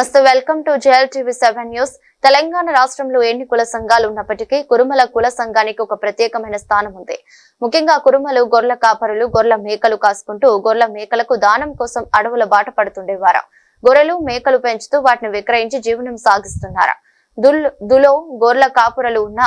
నమస్తే welcome to J L TV seven news. Telangana రాష్ట్రంలో ఎన్ని కుల సంఘాలు ఉన్నప్పటికీ కురుమల కుల సంఘానికి ఒక ప్రత్యేకమైన స్థానం ఉంది. ముఖ్యంగా కురుమలు గొర్రెల కాపరులు గొర్రెల మేకలు కాసుకుంటూ గొర్రెల మేకలకు దానం కోసం అడవుల బాట పడుతుండేవారు. గొర్రెలు మేకలు పెంచుతూ వాటిని విక్రయించి జీవనం సాగిస్తున్నారు? దుల్ దులో గొర్రెల కాపురలు ఉన్న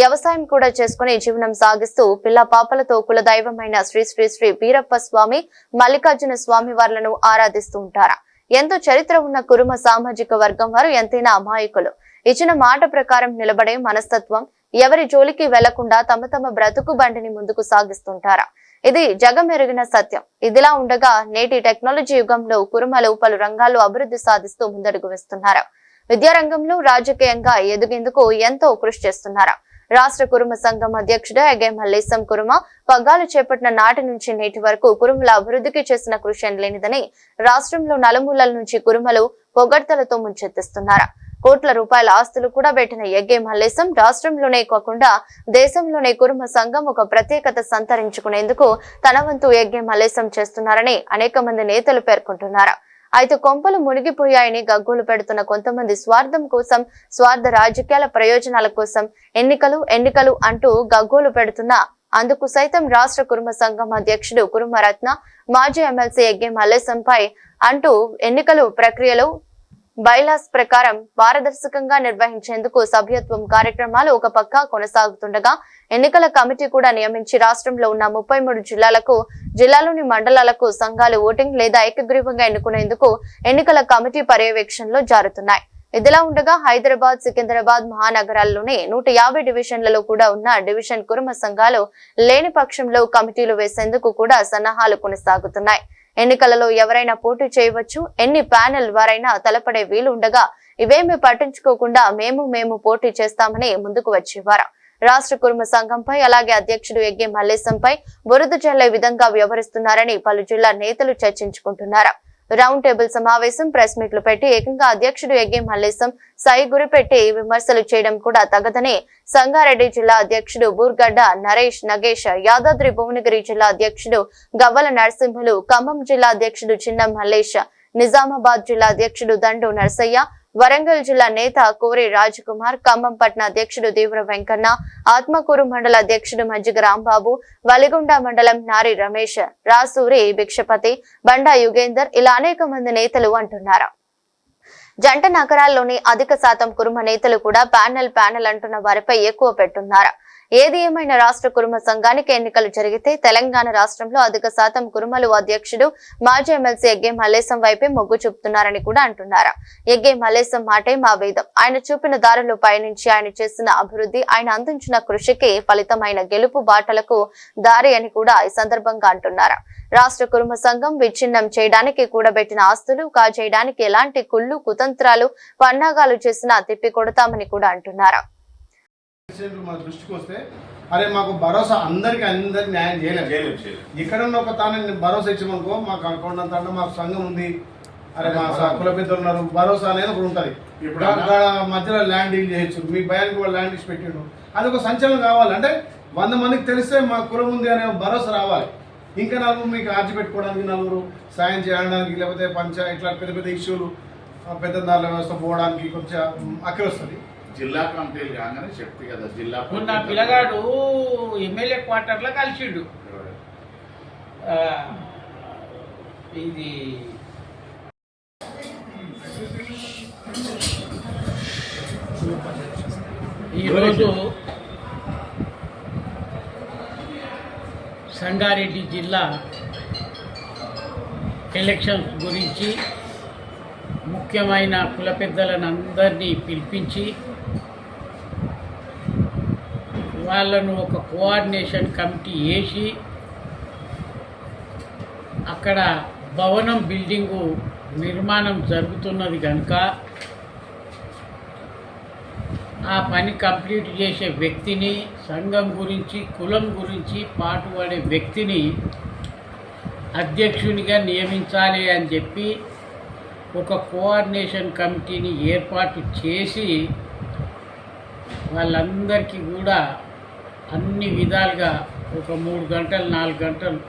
వ్యవసాయం కూడా చేసుకుని జీవనం సాగిస్తూ పిల్ల పాపలతో కుల దైవమైన శ్రీ శ్రీ శ్రీ వీరప్ప స్వామి మల్లికార్జున స్వామి వార్లను ఆరాధిస్తూ ఉంటారు? ఎంతో చరిత్ర ఉన్న కురుమ సామాజిక వర్గం వారు ఎంతైనా అమాయకులు. ఇచ్చిన మాట ప్రకారం నిలబడే మనస్తత్వం ఎవరి జోలికి వెళ్ళకుండా తమ తమ బ్రతుకు బండిని ముందుకు సాగిస్తుంటారా? ఇది జగమెరిగిన సత్యం. ఇదిలా ఉండగా నేటి టెక్నాలజీ యుగంలో కురుమలు పలు రంగాల్లో అభివృద్ధి సాధిస్తూ ముందడుగు వేస్తున్నారు. విద్యారంగంలో రాజకీయంగా ఎదిగేందుకు ఎంతో కృషి చేస్తున్నారు? రాష్ట్ర కురుమ సంఘం అధ్యక్షుడు ఎగే మల్లేశం కురుమ పగ్గాలు చేపట్టిన నాటి నుంచి నేటి వరకు కురుమల అభివృద్ధికి చేసిన కృషి లేనిదని రాష్ట్రంలో నలుమూలల నుంచి కురుమలు పొగడ్తలతో ముంచెత్తిస్తున్నారు. కోట్ల రూపాయల ఆస్తులు కూడా పెట్టిన ఎగ్గే మల్లేశం రాష్ట్రంలోనే కాకుండా దేశంలోనే కురుమ సంఘం ఒక ప్రత్యేకత సంతరించుకునేందుకు తన వంతు ఎగ్గే మల్లేశం చేస్తున్నారని అనేక మంది నేతలు పేర్కొంటున్నారు. అయితే కొంపలు మునిగిపోయాయని గగ్గోలు పెడుతున్న కొంతమంది స్వార్థం కోసం స్వార్థ రాజకీయాల ప్రయోజనాల కోసం ఎన్నికలు ఎన్నికలు అంటూ గగ్గోలు పెడుతున్న అందుకు సైతం రాష్ట్ర కుర్మ సంఘం అధ్యక్షుడు కురుమరత్న మాజీ ఎమ్మెల్సీ ఎగ్గే మల్లేశంపై అంటూ ఎన్నికలు ప్రక్రియలో బైలాస్ ప్రకారం పారదర్శకంగా నిర్వహించేందుకు సభ్యత్వం కార్యక్రమాలు ఒక పక్క కొనసాగుతుండగా ఎన్నికల కమిటీ కూడా నియమించి రాష్ట్రంలో ఉన్న ముప్పై మూడు జిల్లాలకు జిల్లాలోని మండలాలకు సంఘాలు ఓటింగ్ లేదా ఏకగ్రీవంగా ఎన్నుకునేందుకు ఎన్నికల కమిటీ పర్యవేక్షణలో జారుతున్నాయి. ఇదిలా ఉండగా హైదరాబాద్ సికింద్రాబాద్ మహానగరాల్లోని నూట యాభై డివిజన్లలో కూడా ఉన్న డివిజన్ కురుమ సంఘాలు లేని పక్షంలో కమిటీలు వేసేందుకు కూడా సన్నాహాలు కొనసాగుతున్నాయి. ఎన్నికలలో ఎవరైనా పోటీ చేయవచ్చు ఎన్ని ప్యానెల్ వారైనా తలపడే వీలు ఉండగా ఇవేమీ పట్టించుకోకుండా మేము మేము పోటీ చేస్తామని ముందుకు వచ్చేవారు. రాష్ట్ర కుర్మ సంఘంపై అలాగే అధ్యక్షుడు ఎగ్గే మల్లేశంపై బురద జల్లే విధంగా వ్యవహరిస్తున్నారని పలు జిల్లా నేతలు చర్చించుకుంటున్నారు. రౌండ్ టేబుల్ సమావేశం ప్రెస్ మీట్లు పెట్టి ఏకంగా అధ్యక్షుడు ఎగ్గే మల్లేశం సై గురిపెట్టి విమర్శలు చేయడం కూడా తగదని సంగారెడ్డి జిల్లా అధ్యక్షుడు బూర్గడ్డ నరేష్ నగేష్ యాదాద్రి భువనగిరి జిల్లా అధ్యక్షుడు గవ్వల నరసింహులు ఖమ్మం జిల్లా అధ్యక్షుడు చిన్న మల్లేష్ నిజామాబాద్ జిల్లా అధ్యక్షుడు దండు నర్సయ్య వరంగల్ జిల్లా నేత కోరి కుమార్ ఖమ్మం పట్న అధ్యక్షుడు తీవ్ర వెంకన్న ఆత్మకూరు మండల అధ్యక్షుడు మజ్జిగ రాంబాబు వలిగొండ మండలం నారి రమేష్ రాసూరి భిక్షపతి బండా యుగేందర్ ఇలా అనేక మంది నేతలు అంటున్నారు. జంట నగరాల్లోని అధిక శాతం కురుమ నేతలు కూడా ప్యానెల్ ప్యానెల్ అంటున్న వారిపై ఎక్కువ పెట్టున్నారు. ఏది ఏమైనా రాష్ట్ర కురుమ సంఘానికి ఎన్నికలు జరిగితే తెలంగాణ రాష్ట్రంలో అధిక శాతం కురుమలు అధ్యక్షుడు మాజీ ఎమ్మెల్సీ ఎగ్గే మల్లేశం వైపే మొగ్గు చూపుతున్నారని కూడా అంటున్నారు. ఎగ్గే మల్లేశం మాటే మా వేదం. ఆయన చూపిన దారిలో పయనించి ఆయన చేసిన అభివృద్ధి ఆయన అందించిన కృషికి ఫలితమైన గెలుపు బాటలకు దారి అని కూడా ఈ సందర్భంగా అంటున్నారు. రాష్ట్ర కురుమ సంఘం విచ్ఛిన్నం చేయడానికి కూడబెట్టిన ఆస్తులు కాజేయడానికి ఎలాంటి కుళ్ళు కుతంత్రాలు పన్నాగాలు చేసినా తిప్పికొడతామని కూడా అంటున్నారు. మన దృష్టికి వస్తే అరే మాకు భరోసా అందరికి అందరికి న్యాయం చేయలేము. చేయలేం చేయలేం ఇక్కడ ఉన్న ఒక తాను భరోసా ఇచ్చామనుకో మాకు అకౌంట్ అంత మాకు సంఘం ఉంది. అరే మా కుల పెద్దలు ఉన్నారు. భరోసా అనేది ఒకటి ఉంటుంది. ఇప్పుడు గా- మధ్యలో ల్యాండ్ డీల్ చేయొచ్చు. మీ భయానికి వాళ్ళు ల్యాండ్ ఇచ్చి పెట్టిండు అది ఒక సంచలనం కావాలి. అంటే వంద మందికి తెలిస్తే మా కులం ఉంది అనే భరోసా రావాలి. ఇంకా నలుగురు మీకు ఆర్జీ పెట్టుకోవడానికి నలుగురు సాయం చేయడానికి లేకపోతే పంచ ఇట్లా పెద్ద పెద్ద ఇష్యూలు పెద్ద దారుల వ్యవస్థ పోవడానికి కొంచెం అక్కడ వస్తుంది జిల్లా కమిటీలు కాగానే చెప్తే కదా జిల్లా మొన్న కమిటీ పిల్లగాడు ఎమ్మెల్యే క్వార్టర్లో కలిసిండు. ఇది ఈరోజు సంగారెడ్డి జిల్లా ఎలక్షన్స్ గురించి ముఖ్యమైన కుల పెద్దలను అందరినీ పిలిపించి వాళ్ళను ఒక కోఆర్డినేషన్ కమిటీ వేసి అక్కడ భవనం బిల్డింగు నిర్మాణం జరుగుతున్నది కనుక ఆ పని కంప్లీట్ చేసే వ్యక్తిని సంఘం గురించి కులం గురించి పాటుపడే వ్యక్తిని అధ్యక్షునిగా నియమించాలి అని చెప్పి ఒక కోఆర్డినేషన్ కమిటీని ఏర్పాటు చేసి వాళ్ళందరికీ కూడా అన్ని విధాలుగా ఒక మూడు గంటలు నాలుగు గంటలు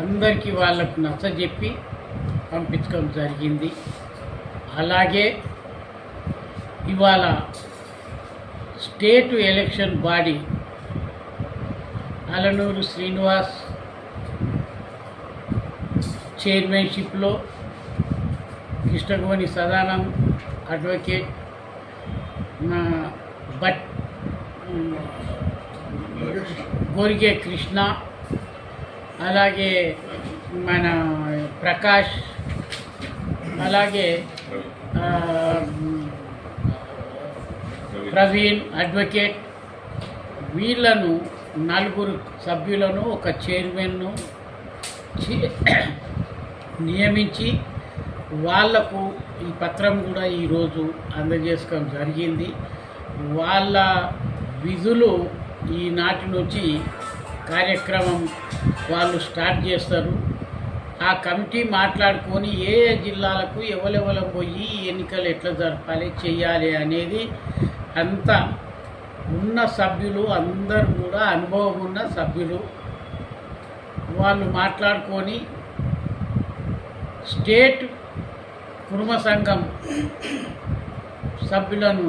అందరికీ వాళ్ళకు నచ్చజెప్పి పంపించడం జరిగింది. అలాగే ఇవాళ state election body Alanuru Srinivas చైర్మన్షిప్లో Krishnagoni Sadanand advocate నా బట్ గోరిగే కృష్ణ అలాగే మన ప్రకాష్ అలాగే ప్రవీణ్ అడ్వకేట్ వీళ్ళను నలుగురు సభ్యులను ఒక చైర్మన్ను నియమించి వాళ్ళకు ఈ పత్రం కూడా ఈరోజు అందజేసుకోవడం జరిగింది. వాళ్ళ విధులు ఈనాటి నుంచి కార్యక్రమం వాళ్ళు స్టార్ట్ చేస్తారు. ఆ కమిటీ మాట్లాడుకొని ఏ ఏ జిల్లాలకు ఎవరెవరం పోయి ఎన్నికలు ఎట్లా జరపాలి చేయాలి అనేది అంతా ఉన్న సభ్యులు అందరూ కూడా అనుభవం ఉన్న సభ్యులు వాళ్ళు మాట్లాడుకొని స్టేట్ కుటుంబ సంఘం సభ్యులను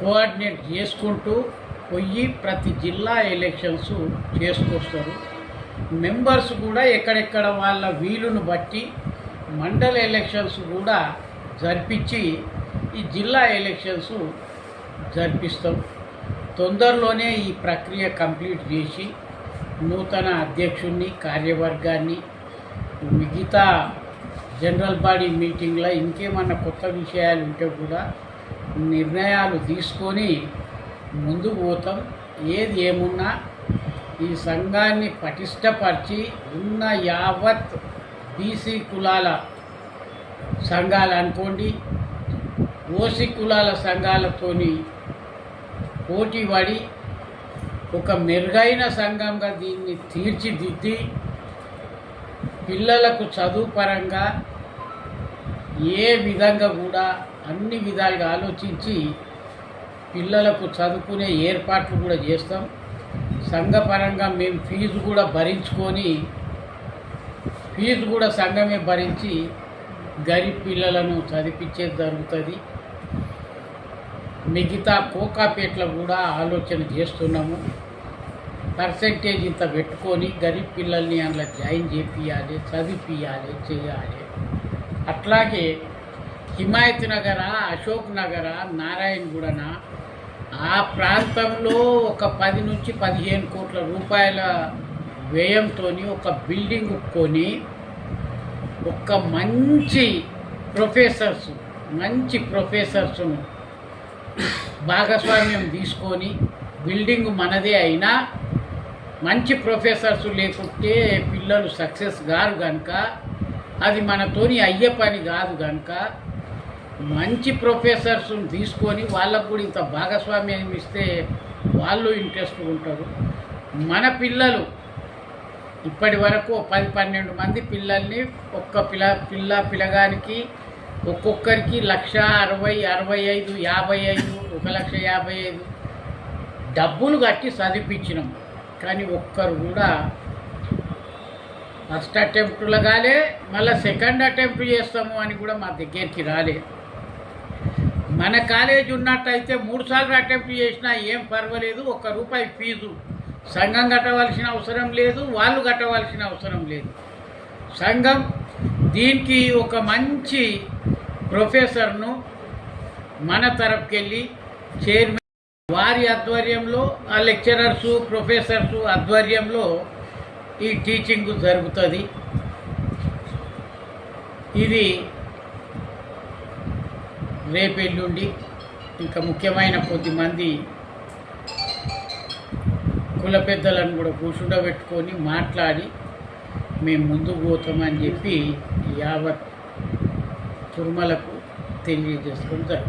కోఆర్డినేట్ చేసుకుంటూ పోయి ప్రతి జిల్లా ఎలక్షన్స్ చేసుకొస్తారు. మెంబర్స్ కూడా ఎక్కడెక్కడ వాళ్ళ వీలును బట్టి మండల ఎలక్షన్స్ కూడా జరిపించి ఈ జిల్లా ఎలక్షన్స్ జరిపిస్తాం. తొందరలోనే ఈ ప్రక్రియ కంప్లీట్ చేసి నూతన అధ్యక్షుడిని కార్యవర్గాన్ని మిగతా జనరల్ బాడీ మీటింగ్లో ఇంకేమన్నా కొత్త విషయాలు ఉంటే కూడా నిర్ణయాలు తీసుకొని ముందుకు పోతాం. ఏది ఏమున్నా ఈ సంఘాన్ని పటిష్టపరిచి ఉన్న యావత్ బీసీ కులాల సంఘాలు అనుకోండి. ఓసీ కులాల సంఘాలతోని పోటీ పడి ఒక మెరుగైన సంఘంగా దీన్ని తీర్చిదిద్ది పిల్లలకు చదువు పరంగా ఏ విధంగా కూడా అన్ని విధాలుగా ఆలోచించి పిల్లలకు చదువుకునే ఏర్పాట్లు కూడా చేస్తాం. సంఘపరంగా మేము ఫీజు కూడా భరించుకొని ఫీజు కూడా సంఘమే భరించి గరీబ్ పిల్లలను చదివించేది జరుగుతుంది. మిగతా కోకాపేట్లో కూడా ఆలోచన చేస్తున్నాము. పర్సంటేజ్ ఇంత పెట్టుకొని గరీబ్ పిల్లల్ని అందులో జాయిన్ చేపియాలి చదివిపియాలి చేయాలి. అట్లాగే హిమాయత్ నగర అశోక్ నగర నారాయణగూడన ఆ ప్రాంతంలో ఒక పది నుంచి పదిహేను కోట్ల రూపాయల వ్యయంతో ఒక బిల్డింగ్ కొని ఒక మంచి ప్రొఫెసర్స్ మంచి ప్రొఫెసర్స్ను భాగస్వామ్యం తీసుకొని బిల్డింగ్ మనదే అయినా మంచి ప్రొఫెసర్స్ లేకుంటే పిల్లలు సక్సెస్ కారు కనుక అది మనతోని అయ్యే పని కాదు కనుక మంచి ప్రొఫెసర్స్ని తీసుకొని వాళ్ళకు కూడా ఇంత భాగస్వామ్యం ఇస్తే వాళ్ళు ఇంట్రెస్ట్ ఉంటారు. మన పిల్లలు ఇప్పటి వరకు పది పన్నెండు మంది పిల్లల్ని ఒక్క పిల్ల పిల్ల పిల్లగానికి ఒక్కొక్కరికి లక్ష అరవై అరవై ఐదు యాభై ఐదు ఒక లక్ష యాభై ఐదు డబ్బులు కట్టి చదివించినాం కానీ ఒక్కరు కూడా ఫస్ట్ అటెంప్ట్లో కాలే మళ్ళీ సెకండ్ అటెంప్ట్ చేస్తాము అని కూడా మా దగ్గరికి రాలేదు మన కాలేజ్ ఉన్నట్టయితే మూడు సార్లు అటెంప్ట్ చేసినా ఏం పర్వాలేదు ఒక్క రూపాయి ఫీజు. సంఘం కట్టవలసిన అవసరం లేదు వాళ్ళు కట్టవలసిన అవసరం లేదు. సంఘం దీనికి ఒక మంచి ప్రొఫెసర్ను మన తరపుకెళ్ళి చైర్మన్ వారి ఆధ్వర్యంలో ఆ లెక్చరర్సు ప్రొఫెసర్సు ఆధ్వర్యంలో ఈ టీచింగ్ జరుగుతుంది. ఇది రేపెల్లుండి ఇంకా ముఖ్యమైన కొద్దిమంది కుల పెద్దలను కూడా కూర్చుండబెట్టుకొని మాట్లాడి మేము ముందుకు పోతామని చెప్పి యావత్ తిరుమలకు తెలియజేసుకుంటారు.